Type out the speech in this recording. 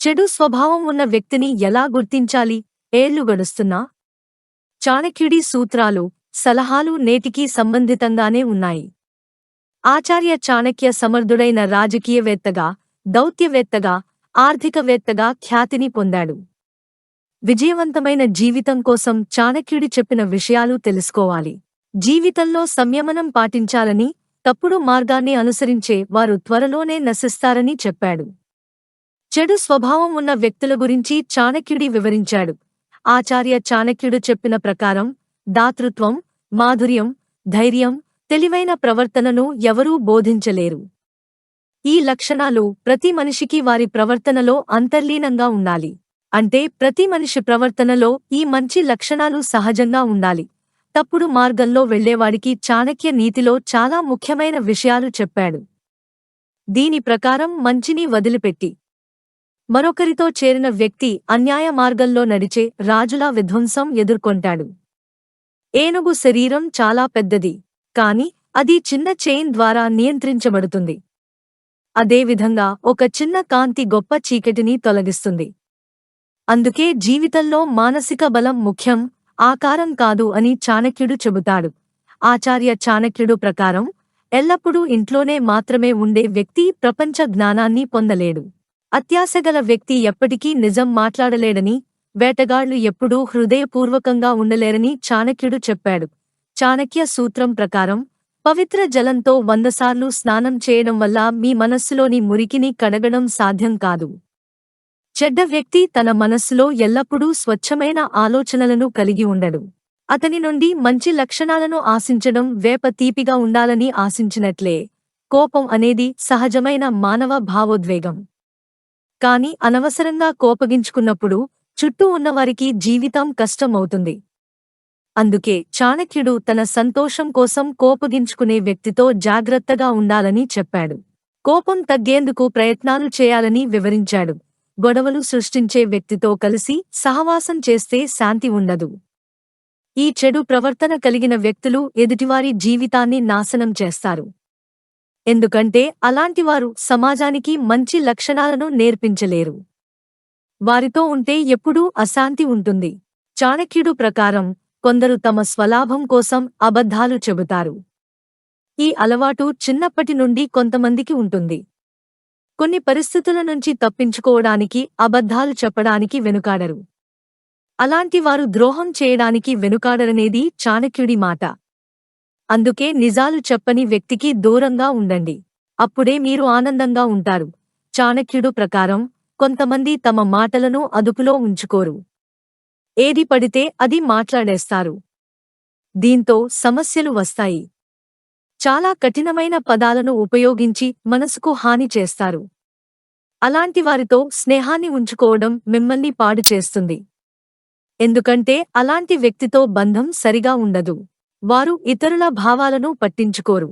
చెడు స్వభావం ఉన్న వ్యక్తిని ఎలా గుర్తించాలి? ఏళ్ళు గడుస్తున్నా? చాణక్యుడి సూత్రాలు సలహాలు నేటికీ సంబంధితంగానే ఉన్నాయి. ఆచార్య చాణక్య సమర్థుడైన రాజకీయవేత్తగా దౌత్యవేత్తగా ఆర్థికవేత్తగా ఖ్యాతిని పొందాడు. విజయవంతమైన జీవితం కోసం చాణక్యుడి చెప్పిన విషయాలు తెలుసుకోవాలి. జీవితంలో సంయమనం పాటించాలని తప్పుడు మార్గాన్ని అనుసరించే వారు త్వరలోనే నశిస్తారని చెప్పాడు. చెడు స్వభావం ఉన్న వ్యక్తుల గురించి చాణక్యుడి వివరించాడు. ఆచార్య చాణక్యుడు చెప్పిన ప్రకారం దాతృత్వం మాధుర్యం ధైర్యం తెలివైన ప్రవర్తనను ఎవరూ బోధించలేరు. ఈ లక్షణాలు ప్రతి మనిషికి వారి ప్రవర్తనలో అంతర్లీనంగా ఉండాలి. అంటే ప్రతి మనిషి ప్రవర్తనలో ఈ మంచి లక్షణాలు సహజంగా ఉండాలి. తప్పుడు మార్గంలో వెళ్ళేవాడికి చాణక్య నీతిలో చాలా ముఖ్యమైన విషయాలు చెప్పాడు. దీని ప్రకారం మంచిని వదిలిపెట్టి మరొకరితో చేరిన వ్యక్తి అన్యాయ మార్గంలో నడిచే రాజుల విధ్వంసం ఎదుర్కొంటాడు. ఏనుగు శరీరం చాలా పెద్దది కాని అది చిన్న చైన్ ద్వారా నియంత్రించబడుతుంది. అదేవిధంగా ఒక చిన్న కాంతి గొప్ప చీకటిని తొలగిస్తుంది. అందుకే జీవితంలో మానసిక బలం ముఖ్యం ఆకారం కాదు అని చాణక్యుడు చెబుతాడు. ఆచార్య చాణక్యుడు ప్రకారం ఎల్లప్పుడూ ఇంట్లోనే మాత్రమే ఉండే వ్యక్తి ప్రపంచ జ్ఞానాన్ని పొందలేడు. అత్యాశగల వ్యక్తి ఎప్పటికీ నిజం మాట్లాడలేడని వేటగాళ్ళు ఎప్పుడూ హృదయపూర్వకంగా ఉండలేరని చాణక్యుడు చెప్పాడు. చాణక్య సూత్రం ప్రకారం పవిత్ర జలంతో వందసార్లు స్నానం చేయడం వల్ల మీ మనస్సులోని మురికిని కడగడం సాధ్యం కాదు. చెడ్డ వ్యక్తి తన మనస్సులో ఎల్లప్పుడూ స్వచ్ఛమైన ఆలోచనలను కలిగి ఉండడు. అతని నుండి మంచి లక్షణాలను ఆశించడం వేప తీపిగా ఉండాలని ఆశించినట్లే కోపం అనేది సహజమైన మానవ భావోద్వేగం. కాని అనవసరంగా కోపగించుకున్నప్పుడు చుట్టూ ఉన్నవారికి జీవితం కష్టమవుతుంది. అందుకే చాణక్యుడు తన సంతోషం కోసం కోపగించుకునే వ్యక్తితో జాగ్రత్తగా ఉండాలని చెప్పాడు. కోపం తగ్గేందుకు ప్రయత్నాలు చేయాలని వివరించాడు. గొడవలు సృష్టించే వ్యక్తితో కలిసి సహవాసం చేస్తే శాంతి ఉండదు. ఈ చెడు ప్రవర్తన కలిగిన వ్యక్తులు ఎదుటివారి జీవితాన్ని నాశనం చేస్తారు. ఎందుకంటే అలాంటివారు సమాజానికి మంచి లక్షణాలను నేర్పించలేరు. వారితో ఉంటే ఎప్పుడూ అశాంతి ఉంటుంది. చాణక్యుడు ప్రకారం కొందరు తమ స్వలాభం కోసం అబద్ధాలు చెబుతారు. ఈ అలవాటు చిన్నప్పటి నుండి కొంతమందికి ఉంటుంది. కొన్ని పరిస్థితుల నుంచి తప్పించుకోవడానికి అబద్ధాలు చెప్పడానికి వెనుకాడరు. అలాంటివారు ద్రోహం చేయడానికి వెనుకాడరనేది చాణక్యుడి మాట. అందుకే నిజాలు చెప్పని వ్యక్తికి దూరంగా ఉండండి. అప్పుడే మీరు ఆనందంగా ఉంటారు. చాణక్యుడు ప్రకారం కొంతమంది తమ మాటలను అదుపులో ఉంచుకోరు. ఏది పడితే అది మాట్లాడేస్తారు. దీంతో సమస్యలు వస్తాయి. చాలా కఠినమైన పదాలను ఉపయోగించి మనసుకు హాని చేస్తారు. అలాంటి వారితో స్నేహాన్ని ఉంచుకోవడం మిమ్మల్ని పాడు చేస్తుంది. ఎందుకంటే అలాంటి వ్యక్తితో బంధం సరిగా ఉండదు. వారు ఇతరుల భావాలను పట్టించుకోరు.